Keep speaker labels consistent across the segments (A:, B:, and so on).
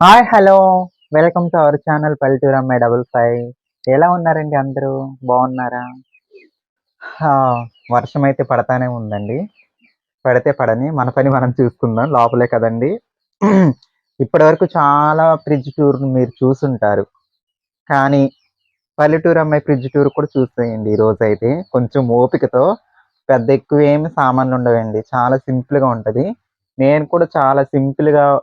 A: Hi hello welcome to our channel పల్లెటూరు అమ్మాయి double five ఎలా ఉన్నారండి అందరూ? బాగున్నారా? వర్షం అయితే పడతానే ఉందండి. పడితే పడని మన పని మనం చూసుకుందాం. లోపలే కదండి. ఇప్పటి వరకు చాలా ఫ్రిడ్జ్ టూర్ మీరు చూసుంటారు. కానీ పల్లెటూరు అమ్మాయి ఫ్రిడ్జ్ టూర్ కూడా చూసేయండి ఈ రోజు అయితే కొంచెం ఓపికతో పెద్ద ఎక్కువ ఏమి సామాన్లు ఉండవండి. చాలా సింపుల్గా ఉంటది. నేను కూడా చాలా సింపుల్గా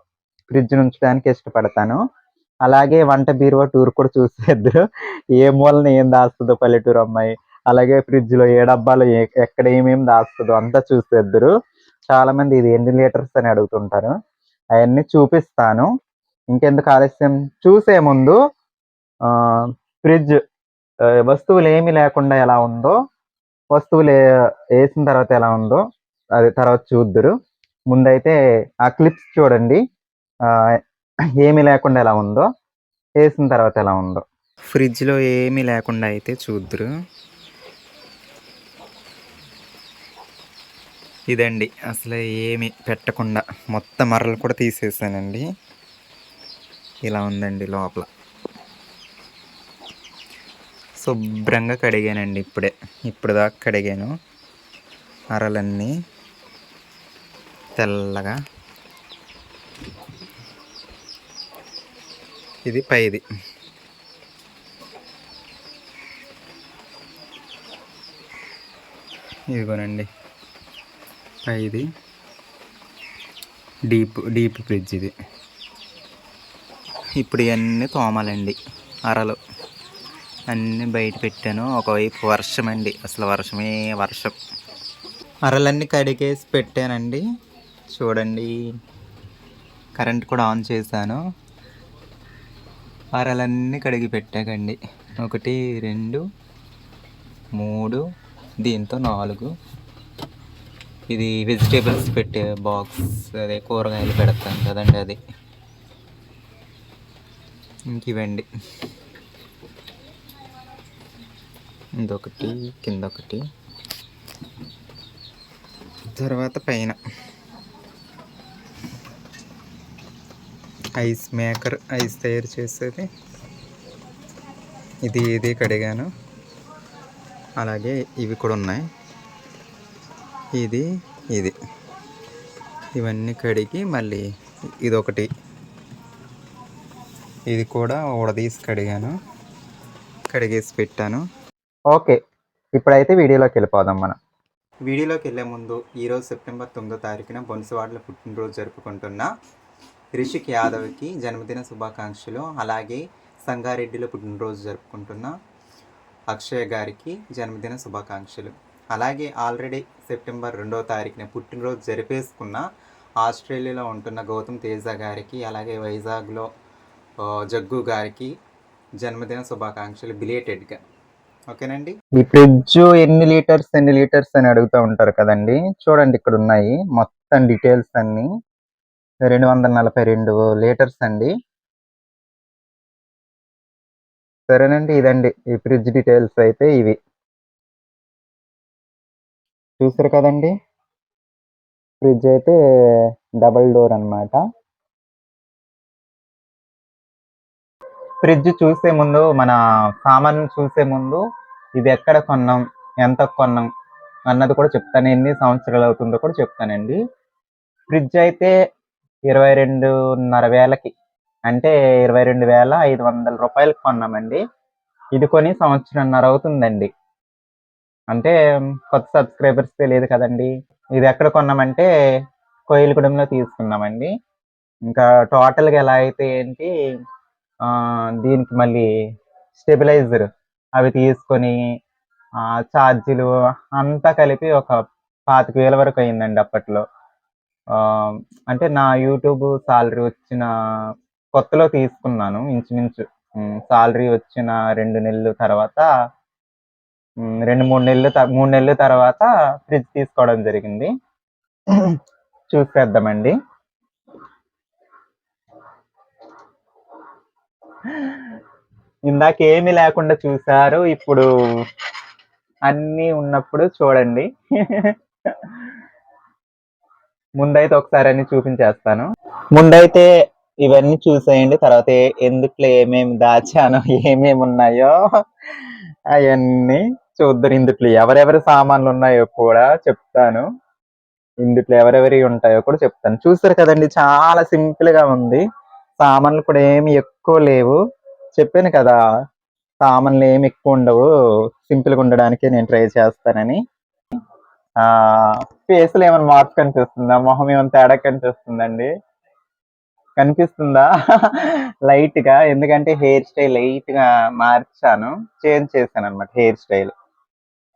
A: ఫ్రిడ్జ్ ఉంచడానికి ఇష్టపడతాను. అలాగే వంట బీరువా టూర్ కూడా చూసేద్దరు ఏ మూలన ఏం దాస్తుందో పల్లెటూరు అమ్మాయి అలాగే ఫ్రిడ్జ్లో ఏ డబ్బాలో ఏ- ఎక్కడ ఏమేమి దాస్తుందో అంతా చూసేద్దరు చాలా మంది ఇది ఎన్ని లీటర్స్ అని అడుగుతుంటారు. అవన్నీ చూపిస్తాను. ఇంకెందుకు ఆలస్యం? చూసే ముందు ఆ ఫ్రిడ్జ్ వస్తువులు ఏమీ లేకుండా ఎలా ఉందో వస్తువులు వేసిన తర్వాత ఎలా ఉందో అది తర్వాత చూద్దరు. ముందైతే ఆ క్లిప్స్ చూడండి. ఏమి ఏమీ లేకుండా ఎలా ఉందో వేసిన తర్వాత ఎలా ఉందో. ఫ్రిడ్జ్లో ఏమీ లేకుండా అయితే చూద్దరు. ఇదండి అసలు ఏమి పెట్టకుండా మొత్తం మరలు కూడా తీసేసానండి. ఇలా ఉందండి లోపల. శుభ్రంగా కడిగానండి ఇప్పుడే. ఇప్పుడు దాకా కడిగాను. అరలన్నీ తెల్లగా. ఇది పైది. ఇదిగోనండి. పైది. డీప్ డీప్ ఫ్రిడ్జ్ ఇది. ఇప్పుడు ఇవన్నీ తోమాలండి అరలు. అన్నీ బయట పెట్టాను ఒకవైపు వర్షం అండి అసలు వర్షమే వర్షం. అరలన్నీ కడిగేసి పెట్టానండి. చూడండి. కరెంట్ కూడా ఆన్ చేశాను. అరలన్నీ కడిగి పెట్టాకండి. ఒకటి రెండు మూడు దీంతో నాలుగు. ఇది వెజిటేబుల్స్ పెట్టే బాక్స్ అదే కూరగాయలు పెడతాను కదండి అది. ఇంక ఇదొకటి కింద ఒకటి తర్వాత పైన. ఐస్ మేకర్ ఐస్ తయారు చేసేది. ఇది ఇది కడిగాను. అలాగే ఇవి కూడా ఉన్నాయి. ఇది ఇది. ఇవన్నీ కడిగి మళ్ళీ ఇది ఒకటి ఇది కూడా ఉడదీసి కడిగాను. కడిగేసి పెట్టాను. ఓకే. ఇప్పుడైతే వీడియోలోకి వెళ్ళిపోదాం మనం. వీడియోలోకి వెళ్ళే ముందు ఈరోజు సెప్టెంబర్ తొమ్మిదో తారీఖున బొన్సువాడల పుట్టినరోజు జరుపుకుంటున్న రిషిక్ యాదవ్కి జన్మదిన శుభాకాంక్షలు. అలాగే సంగారెడ్డిలో పుట్టినరోజు జరుపుకుంటున్న అక్షయ్ గారికి జన్మదిన శుభాకాంక్షలు. అలాగే ఆల్రెడీ సెప్టెంబర్ రెండో తారీఖున పుట్టినరోజు జరిపేసుకున్న ఆస్ట్రేలియాలో ఉంటున్న గౌతమ్ తేజ గారికి అలాగే వైజాగ్లో జగ్గు గారికి జన్మదిన శుభాకాంక్షలు బిలేటెడ్గా ఓకేనండి? ఈ ఫ్రిడ్జ్ ఎన్ని లీటర్స్ ఎన్ని లీటర్స్ అని అడుగుతూ ఉంటారు కదండి. చూడండి ఇక్కడ ఉన్నాయి మొత్తం డీటెయిల్స్ అన్నీ. రెండు వందల నలభై రెండు లీటర్స్ అండి. సరేనండి ఇదండి. ఈ ఫ్రిడ్జ్ డీటెయిల్స్ అయితే ఇవి. చూసారు కదండి? ఫ్రిడ్జ్ అయితే డబల్ డోర్ అన్నమాట. ఫ్రిడ్జ్ చూసే ముందు మన సామాన్ చూసే ముందు ఇది ఎక్కడ కొన్నాం ఎంత కొన్నాం అన్నది కూడా చెప్తాను. ఎన్ని సంవత్సరాలు అవుతుందో కూడా చెప్తానండి. ఫ్రిడ్జ్ అయితే ఇరవై రెండున్నర వేలకి. అంటే ఇరవై రెండు వేల ఐదు వందల రూపాయలకు కొన్నామండి. ఇది కొని సంవత్సరంన్నర అవుతుందండి అంటే కొత్త సబ్స్క్రైబర్స్ తెలియదు కదండి. ఇది ఎక్కడ కొన్నామంటే కోయిలగూడెంలో తీసుకున్నామండి. ఇంకా టోటల్గా ఎలా అయితే ఏంటి దీనికి మళ్ళీ స్టెబిలైజర్ అవి తీసుకొని ఛార్జీలు అంతా కలిపి ఒక పాతిక వేల వరకు అయిందండి అప్పట్లో. అంటే నా యూట్యూబ్ సాలరీ వచ్చిన కొత్తలో తీసుకున్నాను ఇంచుమించు. సాలరీ వచ్చిన రెండు నెలలు తర్వాత రెండు మూడు నెలలు మూడు నెలల తర్వాత ఫ్రిడ్జ్ తీసుకోవడం జరిగింది. చూసేద్దామండి. ఇందాక ఏమీ లేకుండా చూసారు ఇప్పుడు అన్నీ ఉన్నప్పుడు చూడండి. ముందైతే ఒకసారి అన్ని చూపించేస్తాను. ముందైతే ఇవన్నీ చూసేయండి తర్వాత ఏ- ఏమేమి దాచాను ఏమేమి ఉన్నాయో అవన్నీ చూద్దరు. ఇందుట్లో ఎవరెవరి సామాన్లు ఉన్నాయో కూడా చెప్తాను. ఇందుట్లో ఎవరెవరి ఉంటాయో కూడా చెప్తాను. చూస్తారు కదండి చాలా సింపుల్గా ఉంది. సామాన్లు కూడా ఏమి ఎక్కువ లేవు. చెప్పాను కదా సామాన్లు ఏమి ఎక్కువ ఉండవు. సింపుల్గా ఉండడానికి నేను ట్రై చేస్తానని. ఫేస్లో ఏమైనా మార్పు కనిపిస్తుందా? మొహం ఏమైనా తేడా కనిపిస్తుందండి? కనిపిస్తుందా? లైట్గా ఎందుకంటే హెయిర్ స్టైల్ లైట్గా మార్చాను. చేంజ్ చేశాను అనమాట హెయిర్ స్టైల్.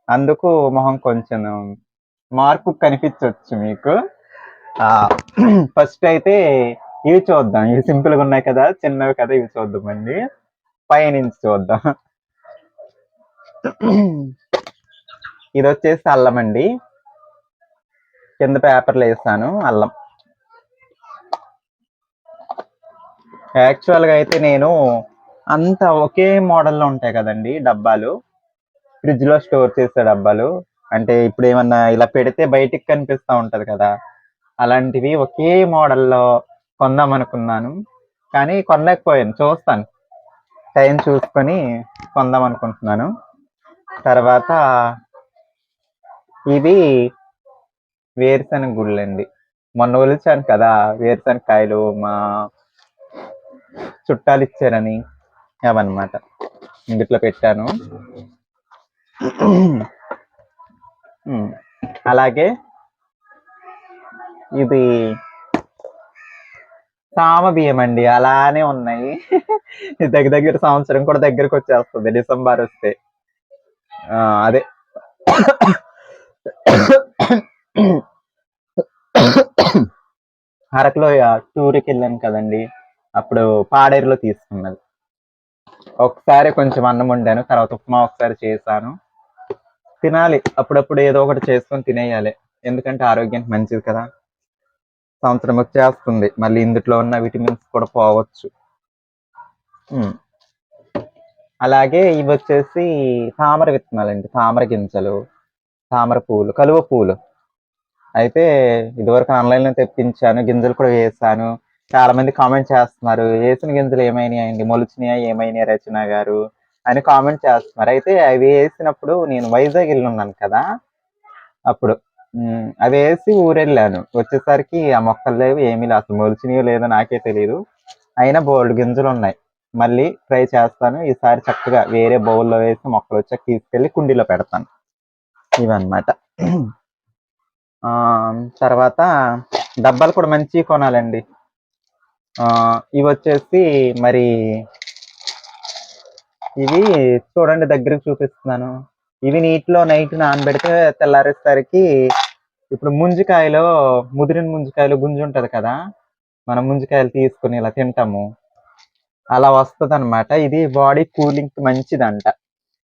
A: అందుకు మొహం కొంచెం మార్పు కనిపించవచ్చు మీకు. ఆ ఫస్ట్ అయితే ఇవి చూద్దాం. ఇవి సింపుల్గా ఉన్నాయి కదా. చిన్నవి కదా ఇవి చూద్దామండి. పైనుంచి చూద్దాం. ఇది వచ్చేసి అల్లం అండి. కింద పేపర్లు వేస్తాను అల్లం. యాక్చువల్గా అయితే నేను అంత ఒకే మోడల్లో ఉంటాయి కదండి డబ్బాలు. ఫ్రిడ్జ్లో స్టోర్ చేసే డబ్బాలు. అంటే ఇప్పుడు ఏమన్నా ఇలా పెడితే బయటికి కనిపిస్తా ఉంటుంది కదా. అలాంటివి ఒకే మోడల్లో కొందాం అనుకున్నాను. కానీ కొనలేకపోయాను. చూస్తాను. టైం చూసుకొని కొందాం అనుకుంటున్నాను. తర్వాత ఇది వేరుశనగ గుళ్ళండి. మొన్న వలిచాను కదా వేరుశనగకాయలు మా చుట్టాలు ఇచ్చారని అవన్నమాట ఇంగిట్లో పెట్టాను. అలాగే ఇది సామ బియ్యం అండి అలానే ఉన్నాయి. దగ్గర దగ్గర సంవత్సరం కూడా దగ్గరకు వచ్చేస్తుంది డిసెంబర్ వస్తే. అదే. అరకులో టూర్కి వెళ్ళాను కదండి. అప్పుడు పాడేరులో తీసుకున్నది. ఒకసారి కొంచెం అన్నం వండాను తర్వాత ఉప్మా ఒకసారి చేశాను. తినాలి. అప్పుడప్పుడు ఏదో ఒకటి చేసుకొని తినేయాలి. ఎందుకంటే ఆరోగ్యానికి మంచిది కదా. సంవత్సరం వచ్చేస్తుంది. మళ్ళీ ఇందులో ఉన్న విటమిన్స్ కూడా పోవచ్చు. అలాగే ఇవి వచ్చేసి తామర విత్తనాలండి. తామర గింజలు తామర పూలు కలువ పూలు. అయితే ఇదివరకు ఆన్లైన్లో తెప్పించాను గింజలు కూడా వేసాను. చాలా మంది కామెంట్ చేస్తున్నారు వేసిన గింజలు ఏమైనాయండి మొలిచినాయా? ఏమైనాయి రచన గారు? అని కామెంట్ చేస్తున్నారు. అయితే అవి వేసినప్పుడు నేను వైజాగ్ వెళ్ళి ఉన్నాను కదా అప్పుడు. అవి వేసి ఊరెళ్ళాను. వచ్చేసరికి ఆ మొక్కలు లేవు ఏమీ లేవు. అసలు మొలిచినాయో లేదో నాకే తెలియదు అయినా బోల్డ్ గింజలు ఉన్నాయి. మళ్ళీ ట్రై చేస్తాను. ఈసారి చక్కగా వేరే బౌల్లో వేసి మొక్కలు వచ్చాక తీసుకెళ్ళి కుండీలో పెడతాను. ఇవన్నమాట. తర్వాత డబ్బాలు కూడా మంచివి కొనాలండి. ఆ ఇవి వచ్చేసి మరి ఇవి చూడండి దగ్గరికి చూపిస్తున్నాను. ఇవి నీటిలో నైట్ నానబెడితే తెల్లారేసరికి ఇప్పుడు ముంజికాయలో ముదిరిన ముంజికాయలు గుంజు ఉంటుంది కదా మనం ముంజికాయలు తీసుకుని ఇలా తింటాము. అలా వస్తుంది అనమాట ఇది బాడీ కూలింగ్ మంచిదంట.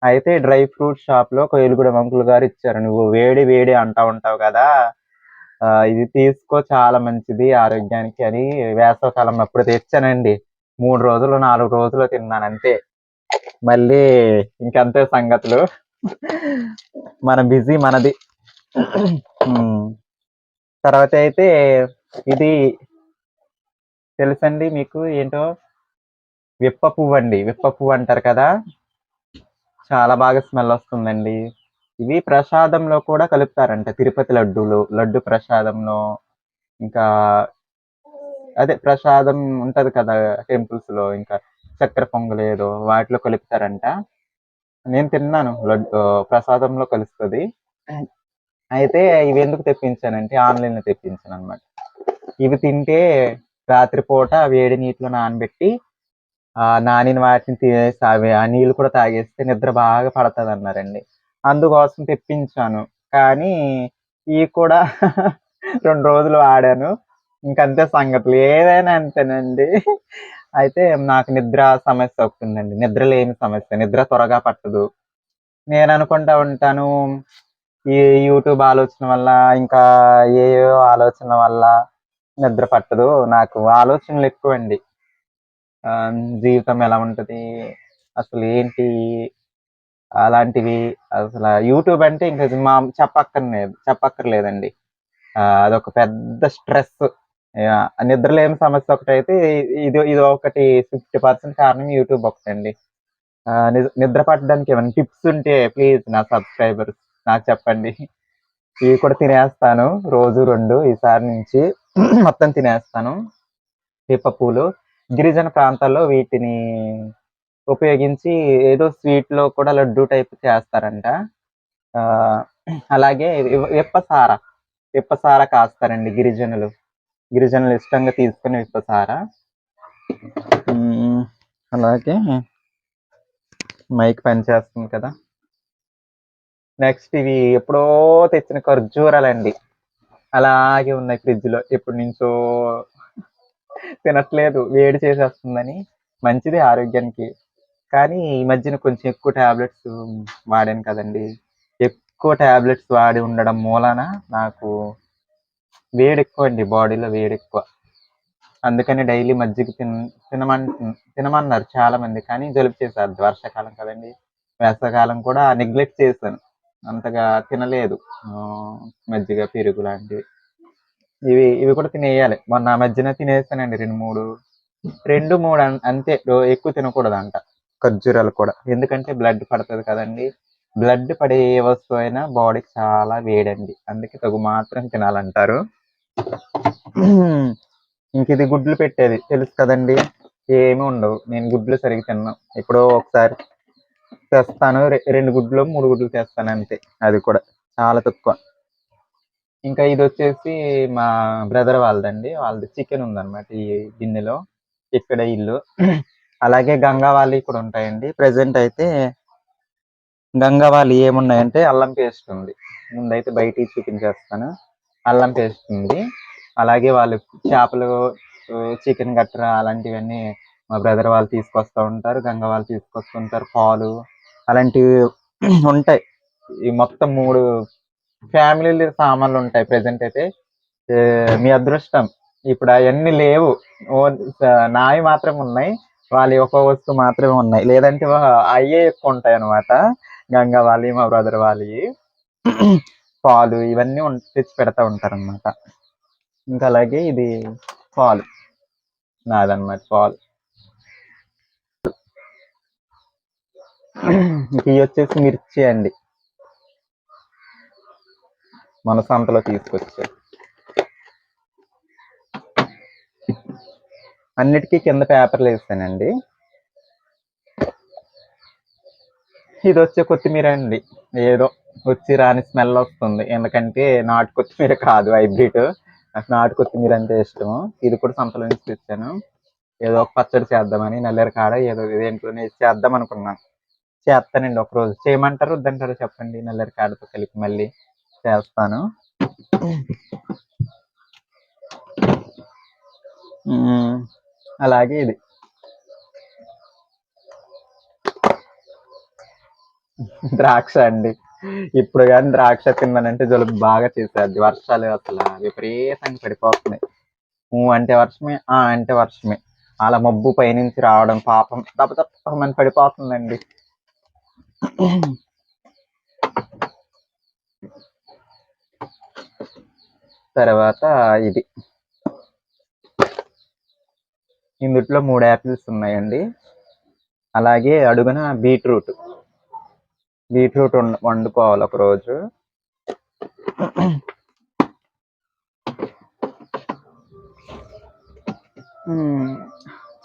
A: అయితే డ్రై ఫ్రూట్ షాప్లో కోయిలగూడ అంకుల్ గారు ఇచ్చారు. నువ్వు వేడి వేడి అంటా ఉంటావు కదా. ఇది తీసుకో చాలా మంచిది ఆరోగ్యానికి అని వేసవకాలం అప్పుడు తెచ్చానండి. మూడు రోజులు నాలుగు రోజులు తిన్నాను అంతే. మళ్ళీ ఇంకంతే సంగతులు. మన బిజీ మనది. తర్వాత అయితే ఇది తెలుసండి మీకు? ఏంటో? విప్ప పువ్వు అండి విప్ప పువ్వు అంటారు కదా. చాలా బాగా స్మెల్ వస్తుందండి. ఇవి ప్రసాదంలో కూడా కలుపుతారంట. తిరుపతి లడ్డూలు లడ్డు ప్రసాదంలో ఇంకా అదే ప్రసాదం ఉంటది కదా టెంపుల్స్లో ఇంకా చక్కెర పొంగల్ ఏదో వాటిలో కలుపుతారంట. నేను తిన్నాను లడ్డు ప్రసాదంలో కలుస్తుంది. అయితే ఇవి ఎందుకు తెప్పించానంటే ఆన్లైన్లో తెప్పించాను అనమాట ఇవి తింటే రాత్రిపూట వేడి నీటిలో నానబెట్టి నానిన వాటిని తినేసి అవి ఆ నీళ్ళు కూడా తాగేస్తే నిద్ర బాగా పడుతుంది అన్నారండి అందుకోసం తెప్పించాను. కానీ ఈ కూడా రెండు రోజులు వాడాను. ఇంకంతే సంగతులు. ఏదైనా అంతేనండి. అయితే నాకు నిద్ర సమస్య అవుతుందండి నిద్ర లేని సమస్య. నిద్ర త్వరగా పట్టదు. నేను అనుకుంటా ఉంటాను ఈ యూట్యూబ్ ఆలోచన వల్ల ఇంకా ఏ ఆలోచన వల్ల నిద్ర పట్టదు. నాకు ఆలోచనలు ఎక్కువండి. జీవితం ఎలా ఉంటది? అసలు ఏంటి? అలాంటివి అసలు యూట్యూబ్ అంటే ఇంకా మా చెప్పక్కర్లేదు చెప్పక్కర్లేదండి. అదొక పెద్ద స్ట్రెస్. నిద్రలేని సమస్య ఒకటి అయితే ఇది ఇది ఒకటి ఫిఫ్టీ పర్సెంట్ కారణం యూట్యూబ్ ఒకటండి. అండి నిద్ర పట్టడానికి ఏమైనా టిప్స్ ఉంటే ప్లీజ్ నా సబ్స్క్రైబర్స్ నాకు చెప్పండి. ఇవి కూడా తినేస్తాను రోజు రెండు ఈసారి నుంచి మొత్తం తినేస్తాను. పిప్ప పూలు గిరిజన ప్రాంతాల్లో వీటిని ఉపయోగించి ఏదో స్వీట్లో కూడా లడ్డు టైప్ చేస్తారంట. ఆ, అలాగే వెప్పసార విప్పసార విప్పసార కాస్తారండి గిరిజనులు. గిరిజనులు ఇష్టంగా తీసుకునే విప్పసార. ఉమ్, అలాగే మైక్ పనిచేస్తుంది కదా. నెక్స్ట్ ఇవి ఎప్పుడో తెచ్చిన ఖర్జూరాలండి. అలాగే ఉన్నాయి ఫ్రిడ్జ్లో ఎప్పటి నుంచో తినట్లేదు వేడి చేసేస్తుందని మంచిది ఆరోగ్యానికి. కానీ ఈ మధ్యన కొంచెం ఎక్కువ టాబ్లెట్స్ వాడాను కదండి. ఎక్కువ టాబ్లెట్స్ వాడి ఉండడం మూలాన నాకు వేడి ఎక్కువ అండి బాడీలో వేడి ఎక్కువ. అందుకని డైలీ మజ్జిగ తిన తినమన్ తినమన్నారు చాలా మంది కానీ జలుబు చేశారు వర్షాకాలం కదండి. వేసవకాలం కూడా నెగ్లెక్ట్ చేశాను. అంతగా తినలేదు. మజ్జిగ పెరుగు లాంటివి. ఇవి ఇవి కూడా తినేయాలి. మొన్న మధ్యన తినేసానండి రెండు మూడు రెండు మూడు అంతే. ఎక్కువ తినకూడదు అంట ఖర్జూరాలు కూడా. ఎందుకంటే బ్లడ్ పడుతుంది కదండి. బ్లడ్ పడే ఏ వస్తువు అయినా బాడీకి చాలా వేడండి. అందుకే తగు మాత్రం తినాలంటారు. ఇంక ఇది గుడ్లు పెట్టేది. తెలుసు కదండి. ఏమి ఉండవు. నేను గుడ్లు సరిగ్గా తిన్నాను ఎప్పుడో ఒకసారి తెస్తాను. రెండు గుడ్లు మూడు గుడ్లు తెస్తాను అంతే. అది కూడా. చాలా తక్కువ. ఇంకా ఇది వచ్చేసి మా బ్రదర్ వాళ్ళదండి. వాళ్ళది చికెన్ ఉందన్నమాట ఈ గిన్నెలో. ఇక్కడ ఇల్లు. అలాగే గంగావాలి ఇక్కడ ఉంటాయండి. ప్రజెంట్ అయితే గంగావాలి ఏమున్నాయంటే అల్లం పేస్ట్ ఉంది. ముందైతే బయట చికెన్ చేస్తాను అల్లం పేస్ట్ ఉంది. అలాగే వాళ్ళు చేపలు చికెన్ గట్ర అలాంటివన్నీ మా బ్రదర్ వాళ్ళు తీసుకొస్తూ ఉంటారు. గంగ వాళ్ళు తీసుకొస్తుంటారు. పాలు అలాంటివి ఉంటాయి. ఈ మొత్తం మూడు ఫ్యామిలీ సామాన్లు ఉంటాయి ప్రెసెంట్ అయితే. మీ అదృష్టం. ఇప్పుడు అవన్నీ లేవు. ఓ నావి మాత్రం ఉన్నాయి. వాళ్ళ ఒక వస్తువు మాత్రమే ఉన్నాయి. లేదంటే అయ్యే ఎక్కువ ఉంటాయి అనమాట గంగా వాలి మా బ్రదర్ వాలి. పాలు ఇవన్నీ తెచ్చి పెడతా ఉంటారు అనమాట ఇంకా అలాగే ఇది పాలు. నాదన్నమాట పాలు. ఇది ఇవి వచ్చేసి మిర్చి అండి. మన సంతలో తీసుకొచ్చారు. అన్నిటికీ కింద పేపర్లు వేస్తానండి ఇది వచ్చే కొత్తిమీర అండి. ఏదో వచ్చి రాని స్మెల్ వస్తుంది. ఎందుకంటే నాటు కొత్తిమీర కాదు హైబ్రిడ్. నాకు నాటు కొత్తిమీర అంటే ఇష్టము. ఇది కూడా సంతలో నుంచి తెచ్చాను. ఏదో ఒక పచ్చడి చేద్దామని నల్లేరు కాడ ఏదో దేంట్లోనే చేద్దాం అనుకున్నాను చేస్తానండి ఒక రోజు చేయమంటారు వద్దంటారు చెప్పండి నల్లేరు కాడతో కలిపి మళ్ళీ. చేస్తాను. అలాగే ఇది. ద్రాక్ష అండి. ఇప్పుడు కానీ ద్రాక్ష తిన్నానంటే జలుబు బాగా చేసేది. వర్షాలు అసలు విపరీతంగా పడిపోతున్నాయి. ఊ అంటే వర్షమే ఆ అంటే వర్షమే. అలా మబ్బు పైనుంచి రావడం పాపం తప్ప తప్పమని పడిపోతుందండి. తర్వాత ఇది. ఇందుట్లో మూడు యాపిల్స్ ఉన్నాయండి. అలాగే అడుగున బీట్రూట్. బీట్రూట్ వండు- వండుకోవాలి ఒక రోజు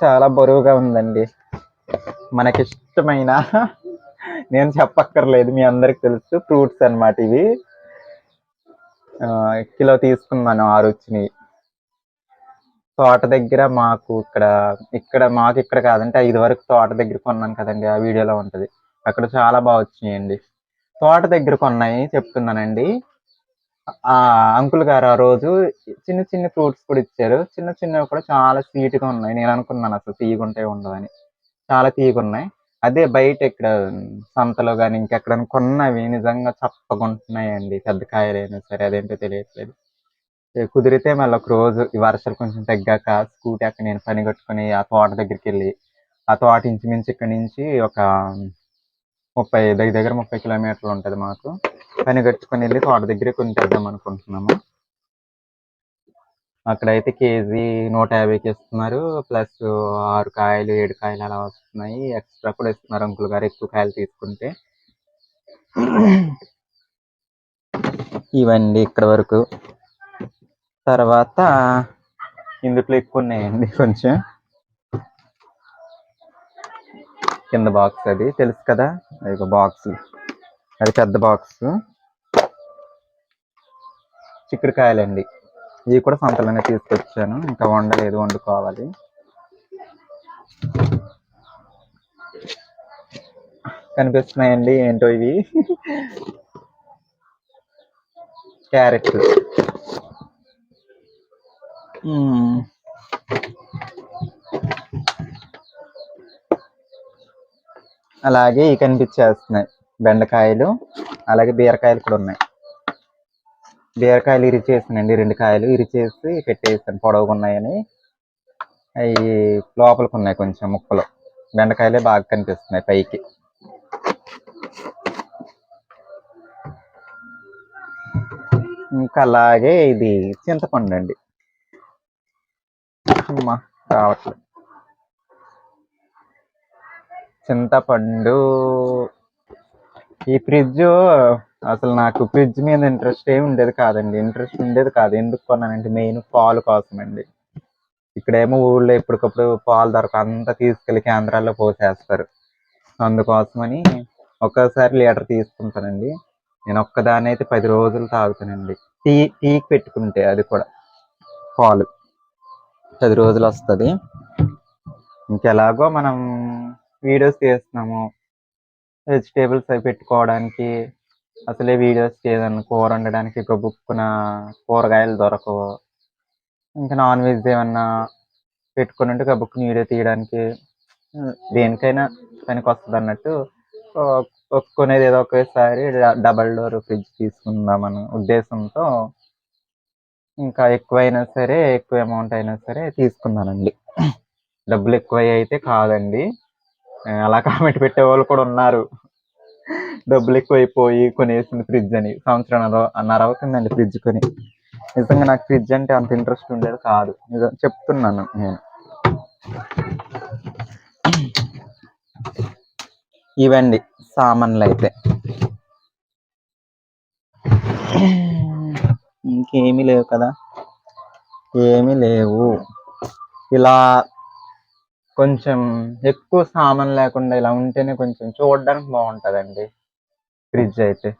A: చాలా బరువుగా ఉందండి. మనకిష్టమైన నేను చెప్పక్కర్లేదు మీ అందరికి తెలుసు ఫ్రూట్స్ అన్నమాట ఇవి. కిలో తీసుకున్నాను ఆరు వచ్చినాయి తోట దగ్గర మాకు ఇక్కడ ఇక్కడ మాకు ఇక్కడ కాదంటే ఐదు వరకు తోట దగ్గర కొన్నాను కదండి ఆ వీడియోలో ఉంటది. అక్కడ చాలా బాగా వచ్చినాయండి. తోట దగ్గర కొన్నాయి చెప్తున్నానండి. ఆ అంకుల్ గారు ఆ రోజు చిన్న చిన్న ఫ్రూట్స్ కూడా ఇచ్చారు. చిన్న చిన్నవి కూడా చాలా స్వీట్గా ఉన్నాయి. నేను అనుకున్నాను అసలు తీయగుంటాయి ఉండదని. చాలా తీయగున్నాయి. అదే బయట ఇక్కడ సంతలో కానీ ఇంకెక్కడ కొన్నవి నిజంగా చప్పకుంటున్నాయండి పెద్ద కాయలైనా సరే అదేంటో తెలియట్లేదు. కుదిరితే మళ్ళీ ఒక రోజు ఈ వర్షాలు కొంచెం తగ్గాక స్కూటీ అక్కడ నేను పని కట్టుకుని ఆ తోట దగ్గరికి వెళ్ళి ఆ తోట ఇంచుమించు ఇక్కడ నుంచి ఒక ముప్పై దగ్గర దగ్గర ముప్పై కిలోమీటర్లు ఉంటుంది మాకు. పని కట్టుకుని వెళ్ళి తోట దగ్గరే కొని తెద్దాం అనుకుంటున్నాము. అక్కడైతే కేజీ నూట యాభైకి ఇస్తున్నారు. ప్లస్ ఆరు కాయలు ఏడు కాయలు అలా వస్తున్నాయి. ఎక్స్ట్రా కూడా ఇస్తున్నారు అంకుల్ గారు ఎక్కువ కాయలు తీసుకుంటే. ఇవండి ఇక్కడ వరకు. తర్వాత ఇందులో ఎక్కువ ఉన్నాయండి కొంచెం. కింద బాక్స్ అది. తెలుసు కదా? అది ఒక బాక్స్ అది పెద్ద బాక్స్ చిక్కుడుకాయలండి ఇవి కూడా సంతలోనే తీసుకొచ్చాను. ఇంకా వండలేదు వండుకోవాలి. కనిపిస్తున్నాయండి ఏంటో ఇవి? క్యారెట్ అలాగే ఇవి కనిపించేస్తున్నాయి. బెండకాయలు అలాగే బీరకాయలు కూడా ఉన్నాయి. బీరకాయలు ఇరిచేసానండి రెండు కాయలు ఇరిచేసి పెట్టేసాను. పొడవుగా ఉన్నాయని. అవి లోపలికి ఉన్నాయి కొంచెం ముక్కలు. బెండకాయలే బాగా కనిపిస్తున్నాయి పైకి. ఇంకా అలాగే ఇది చింతపండు అండి. అమ్మా రావట్లేదు చింతపండు ఈ ఫ్రిడ్జ్ అసలు నాకు ఫ్రిడ్జ్ మీద ఇంట్రెస్ట్ ఏమి ఉండేది కాదండి. ఇంట్రెస్ట్ ఉండేది కాదు. ఎందుకు కొన్నానంటే మెయిన్ పాలు కోసం అండి ఇక్కడేమో ఊళ్ళో ఎప్పటికప్పుడు పాలు దొరక అంతా తీసుకెళ్ళి కేంద్రాల్లో పోసేస్తారు. అందుకోసమని ఒక్కసారి లీటర్ తీసుకుంటానండి. నేను ఒక్కదాని అయితే పది రోజులు తాగుతానండి. టీ టీకి పెట్టుకుంటే అది కూడా పాలు. పది రోజులు వస్తుంది. ఇంకెలాగో మనం వీడియోస్ చేస్తున్నాము వెజిటేబుల్స్ అవి పెట్టుకోవడానికి అసలే వీడియోస్ ఏదైనా కూర వండడానికి ఒక బుక్కున కూరగాయలు దొరకవు. ఇంకా నాన్ వెజ్ ఏమన్నా పెట్టుకుని ఉంటే ఒక బుక్ వీడియో తీయడానికి దేనికైనా పనికి వస్తుంది అన్నట్టు కొనేది ఏదో ఒకేసారి డబల్ డోర్ ఫ్రిడ్జ్ తీసుకుందామని ఉద్దేశంతో ఇంకా ఎక్కువైనా సరే ఎక్కువ అమౌంట్ అయినా సరే తీసుకున్నానండి. డబ్బులు ఎక్కువ అయితే కాదండి. అలా కామెంట్ పెట్టే వాళ్ళు కూడా ఉన్నారు. డబ్బులు ఎక్కువైపోయి కొనేసింది ఫ్రిడ్జ్ అని. సంవత్సరం అన్నర- అవుతుందండి ఫ్రిడ్జ్ కొని. నిజంగా నాకు ఫ్రిడ్జ్ అంటే అంత ఇంట్రెస్ట్ ఉండేది కాదు. నిజం చెప్తున్నాను నేను. ఇవండి సామాన్లు అయితే ఇంకేమీ లేవు కదా? ఏమీ లేవు. ఇలా కొంచెం ఎక్కువ సామాన్ లేకుండా ఇలా ఉంటేనే కొంచెం చూడడానికి బాగుంటదండి. ఫ్రిడ్జ్ అయితే.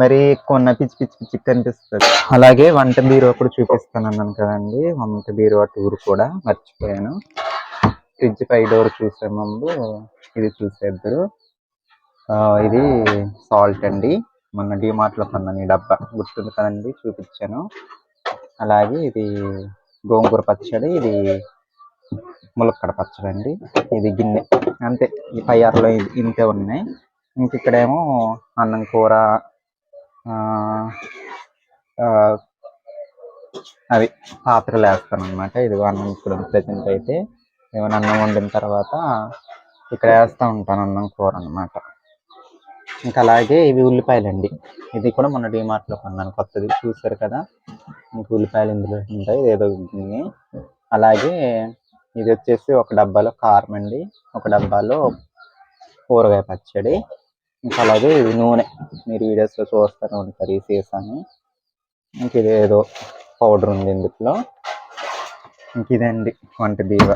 A: మరి కొన్న పిచ్చి పిచ్చి పిచ్చి కనిపిస్తుంది. అలాగే వంట బీరో కూడా చూపిస్తాను అన్నాను కదండి. వంట బీరో టూర్ కూడా మర్చిపోయాను. ఫ్రిడ్జ్ పై డోర్ చూసే ముందు ఇది చూసేద్దరు ఇది సాల్ట్ అండి. మొన్న డిమార్ట్లో కొన్నాను ఈ డబ్బా. గుర్తుంది కదండి? చూపించాను. అలాగే ఇది గోంగూర పచ్చడి ఇది ములక్కడ పచ్చడి అండి. ఇది గిన్నె. అంతే. ఈ పై అరలో ఇంతే ఉన్నాయి. ఇంక ఇక్కడేమో అన్నం కూర ఆ, ఆ, అవి పాత్రలు వేస్తాను అనమాట ఇది అన్నం ఇక్కడ ప్రజెంట్ అయితే. ఏమైనా అన్నం వండిన తర్వాత ఇక్కడ వేస్తూ ఉంటాను అన్నం కూర అన్నమాట. ఇంకా అలాగే ఇవి ఉల్లిపాయలండి. ఇది కూడా మొన్న డిమార్ట్లో కొన్నాను. కొత్తది చూసారు కదా? ఇంక ఉల్లిపాయలు ఇందులో ఉంటాయి. ఏదో అలాగే ఇది వచ్చేసి ఒక డబ్బాలో కారం అండి. ఒక డబ్బాలో కూరగాయ పచ్చడి. ఇంకా అలాగే ఇది నూనె. మీరు వీడియోస్లో చూస్తూనే ఉంటారు ఈ సీసాని ఇంక ఇది ఏదో పౌడర్ ఉంది ఇందులో. ఇంక ఇదండి వంట దీవ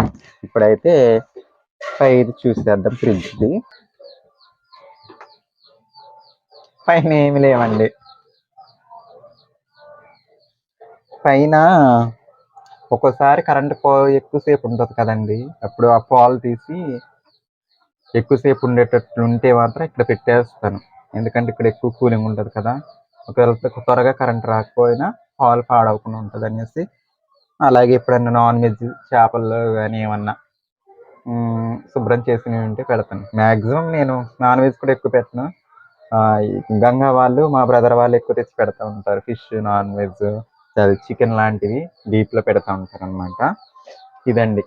A: ఇప్పుడైతే పైది చూసేద్దాం ఫ్రిడ్జ్ది. పైన ఏమి లేవండి. పైన ఒక్కోసారి కరెంట్ పో ఎక్కువసేపు ఉంటుంది కదండి. అప్పుడు ఆ పాలు తీసి ఎక్కువసేపు ఉండేటట్లు ఉంటే మాత్రం ఇక్కడ పెట్టేస్తాను. ఎందుకంటే ఇక్కడ ఎక్కువ కూలింగ్ ఉంటుంది కదా. ఒకవేళ త్వరగా కరెంట్ రాకపోయినా పాలు పాడవకుండా ఉంటుంది అనేసి అలాగే ఎప్పుడన్నా నాన్ వెజ్ చేపలు కానీ ఏమన్నా శుభ్రం చేసినవి ఉంటే పెడతాను. మ్యాక్సిమం నేను నాన్ వెజ్ కూడా ఎక్కువ పెట్టను. ఈ గంగా వాళ్ళు మా బ్రదర్ వాళ్ళు ఎక్కువ తెచ్చి పెడతా ఉంటారు ఫిష్ నాన్ వెజ్. అవి చికెన్ లాంటివి డీప్లో పెడతా ఉంటారనమాట ఇదండి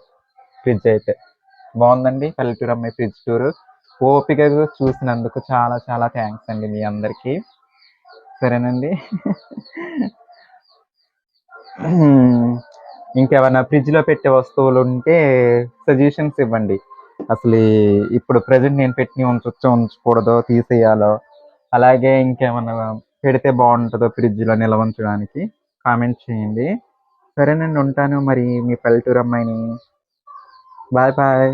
A: ఫ్రిడ్జ్ అయితే. బాగుందండి పల్లెటూరు అమ్మాయి ఫ్రిడ్జ్ టూరు ఓపికగా చూసినందుకు చాలా చాలా థ్యాంక్స్ అండి మీ అందరికీ. సరేనండి. ఇంకేమైనా ఫ్రిడ్జ్లో పెట్టే వస్తువులు ఉంటే సజెషన్స్ ఇవ్వండి. అసలు ఇప్పుడు ప్రజెంట్ నేను పెట్టిన ఉంచొచ్చో ఉంచకూడదో తీసేయాలో. అలాగే ఇంకేమైనా పెడితే బాగుంటుందో ఫ్రిడ్జ్లో నిల్వ ఉంచడానికి. కామెంట్ చేయండి. సరేనండి ఉంటాను మరి మీ పల్లెటూరు అమ్మాయిని. Bye bye